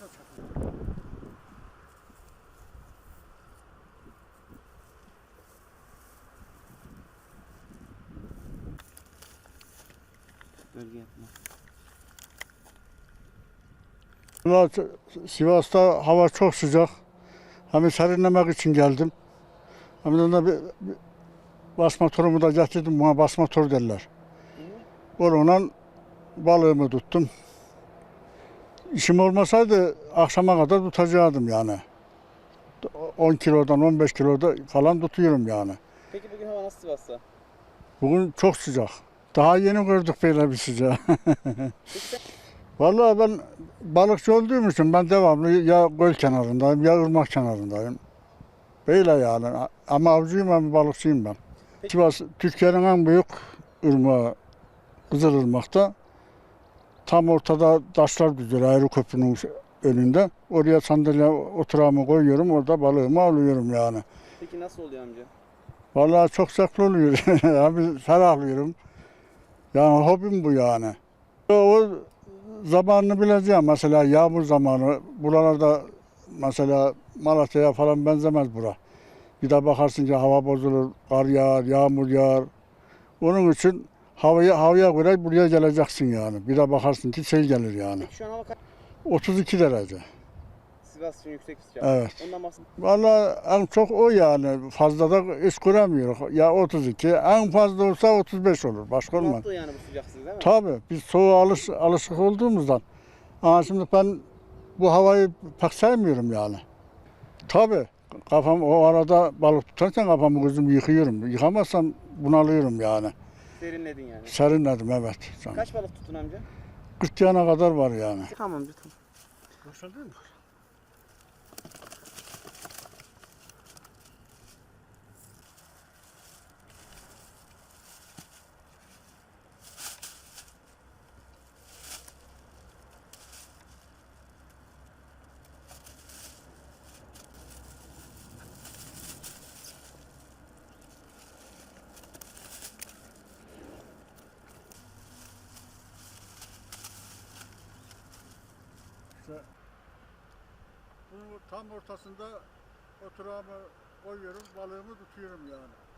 Da. Bölge yapma. Sivas'ta hava çok sıcak. Hem serinlemek için geldim. Hem de bir, bir basma turumu da getirdim. Buna basma tur derler. Onunla balığımı tuttum. İşim olmasaydı akşama kadar tutacaktım yani. 10 kilodan 15 kiloda falan tutuyorum yani. Peki bugün hava nasıl Sivas'ta? Bugün çok sıcak. Daha yeni gördük böyle bir sıcağı. Vallahi ben balıkçı olduğum için ben devamlı ya göl kenarındayım ya ırmak kenarındayım. Böyle yani. Ama avcıyım ama balıkçıyım ben. Sivas Türkiye'nin en büyük ırmağı Kızılırmak'ta. Tam ortada taşlar düzüyor ayrı köprünün önünde. Oraya sandalye oturağımı koyuyorum orada balığımı alıyorum yani. Peki nasıl oluyor amca? Vallahi çok zevkli oluyor. Abi ferahlıyorum. Yani hobim bu yani. O, o zamanını bileceğim. Mesela yağmur zamanı. Buralarda mesela Malatya'ya falan benzemez bura. Bir de bakarsın ki hava bozulur, kar yağar, yağmur yağar. Onun için havaya, havaya göre buraya geleceksin yani. Bir de bakarsın ki şey gelir yani. Şu an hava kaç? 32 derece. Sivas için yüksek sıcak. Evet. Ondan bahsedin. Vallahi en çok o yani. Fazla da iş kuramıyoruz. Ya 32, en fazla olsa 35 olur. Başka olmaz. Nasıl yani bu sıcak siz değil mi? Tabii biz soğuğa alış, alışık olduğumuzdan. Ama şimdi ben bu havayı pek sevmiyorum yani. Tabii kafam o arada balık tutarken kafamı gözümü yıkıyorum. Yıkamazsam bunalıyorum yani. Serinledin yani. Serinledim evet. Kaç balık tuttun amca? 40 yana kadar var yani. Tamam amca tamam. Başladı mı? İşte bunun tam ortasında oturağımı koyuyorum, balığımı tutuyorum yani.